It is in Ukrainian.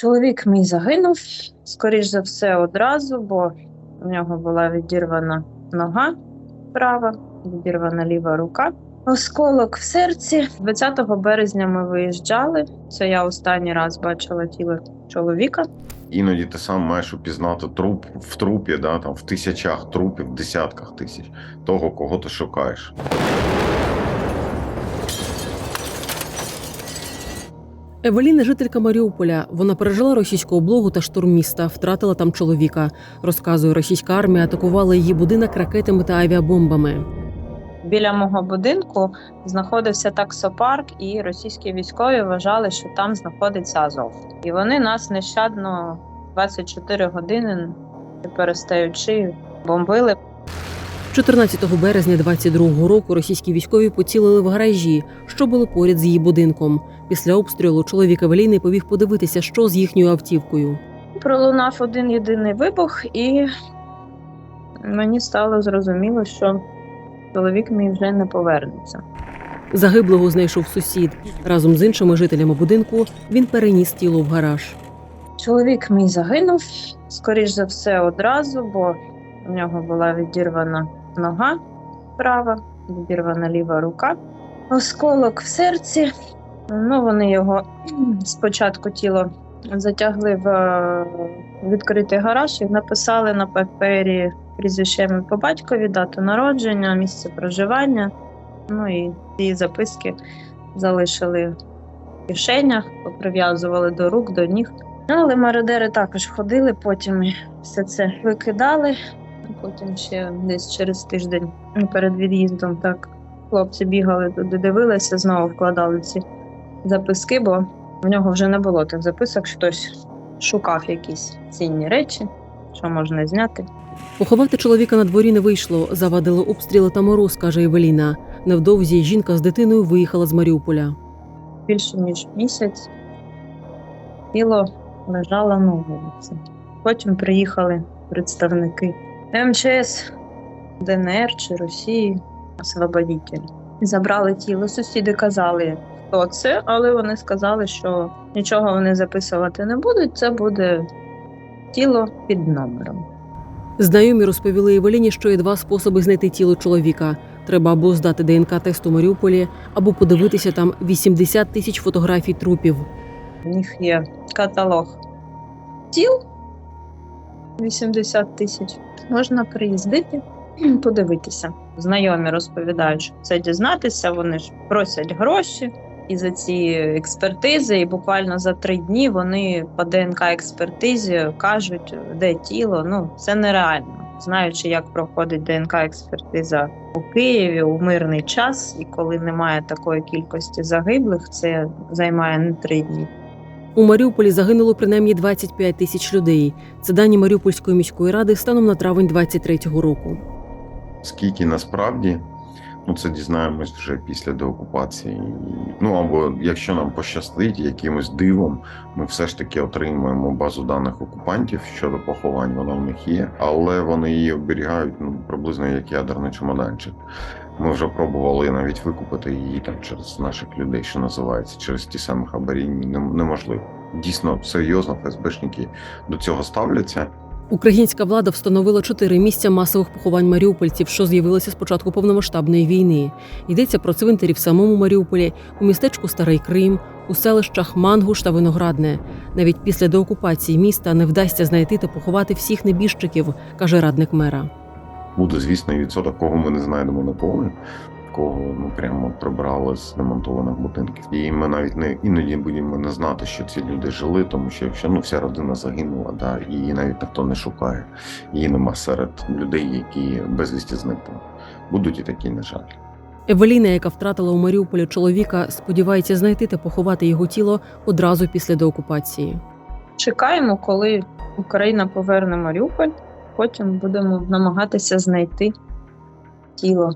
Чоловік мій загинув, скоріш за все, одразу, бо в нього була відірвана нога права, відірвана ліва рука. Осколок в серці. 20 березня ми виїжджали. Це я останній раз бачила тіло чоловіка. Іноді ти сам маєш упізнати труп в трупі, да, там, в тисячах трупів, в десятках тисяч того, кого ти шукаєш. Евеліна жителька Маріуполя. Вона пережила російську облогу та штурм міста, втратила там чоловіка. Розказує, російська армія атакувала її будинок ракетами та авіабомбами. Біля мого будинку знаходився таксопарк, і російські військові вважали, що там знаходиться Азов. І вони нас нещадно 24 години, не перестаючи, бомбили. 14 березня 22-го року російські військові поцілили в гаражі, що були поряд з її будинком. Після обстрілу чоловік Евеліни побіг подивитися, що з їхньою автівкою. Пролунав один єдиний вибух, і мені стало зрозуміло, що чоловік мій вже не повернеться. Загиблого знайшов сусід. Разом з іншими жителями будинку він переніс тіло в гараж. Чоловік мій загинув, скоріш за все, одразу, бо в нього була відірвана нога права, відірвана ліва рука, осколок в серці. Ну, вони його спочатку тіло затягли в е, відкритий гараж і написали на папері прізвище по батькові, дату народження, місце проживання. Ну і ці записки залишили в кишенях, поприв'язували до рук, до ніг. Ну, Але мародери також ходили, потім все це викидали. Потім ще десь через тиждень перед від'їздом так хлопці бігали туди, дивилися, знову вкладали ці записки, бо в нього вже не було тих записок, хтось шукав якісь цінні речі, що можна зняти. Поховати чоловіка на дворі не вийшло, завадили обстріли та мороз, каже Евеліна. Невдовзі жінка з дитиною виїхала з Маріуполя. Більше ніж місяць тіло лежало на вулиці. Потім приїхали представники МЧС ДНР чи Росії, освободителі. Забрали тіло. Сусіди казали, хто це, але вони сказали, що нічого вони записувати не будуть. Це буде тіло під номером. Знайомі розповіли Евеліні, що є два способи знайти тіло чоловіка. Треба або здати ДНК тест у Маріуполі, або подивитися там 80 тисяч фотографій трупів. У них є каталог тіл 80 тисяч. Можна приїздити, подивитися. Знайомі розповідають, що це дізнатися. Вони ж просять гроші і за ці експертизи. І буквально за три дні вони по ДНК експертизі кажуть, де тіло. Ну це нереально. Знаючи, як проходить ДНК експертиза у Києві у мирний час, і коли немає такої кількості загиблих, це займає не три дні. У Маріуполі загинуло принаймні 25 тисяч людей. Це дані Маріупольської міської ради станом на травень 23-го року. Скільки насправді, ну це дізнаємось вже після деокупації. Ну або якщо нам пощастить, якимось дивом, ми все ж таки отримаємо базу даних окупантів щодо поховань. Вона в них є, але вони її оберігають ну приблизно як ядерний чемоданчик. Ми вже пробували навіть викупити її там через наших людей, що називається, через ті самі хабарі неможливо. Дійсно серйозно ФСБшники до цього ставляться. Українська влада встановила чотири місця масових поховань маріупольців, що з'явилися з початку повномасштабної війни. Йдеться про цвинтарі в самому Маріуполі, у містечку Старий Крим, у селищах Мангуш та Виноградне. Навіть після деокупації міста не вдасться знайти та поховати всіх небіжчиків, каже радник мера. Буде, звісно, і відсоток, кого ми не знайдемо ніколи, кого ну прямо прибрали з демонтованих будинків. І ми навіть не іноді будемо не знати, що ці люди жили, тому що якщо ну вся родина загинула, да, її навіть ніхто не шукає. Її нема серед людей, які безвісті зникли. Будуть і такі, на жаль. Евеліна, яка втратила у Маріуполі чоловіка, сподівається знайти та поховати його тіло одразу після деокупації. Чекаємо, коли Україна поверне Маріуполь. Потім будемо намагатися знайти тіло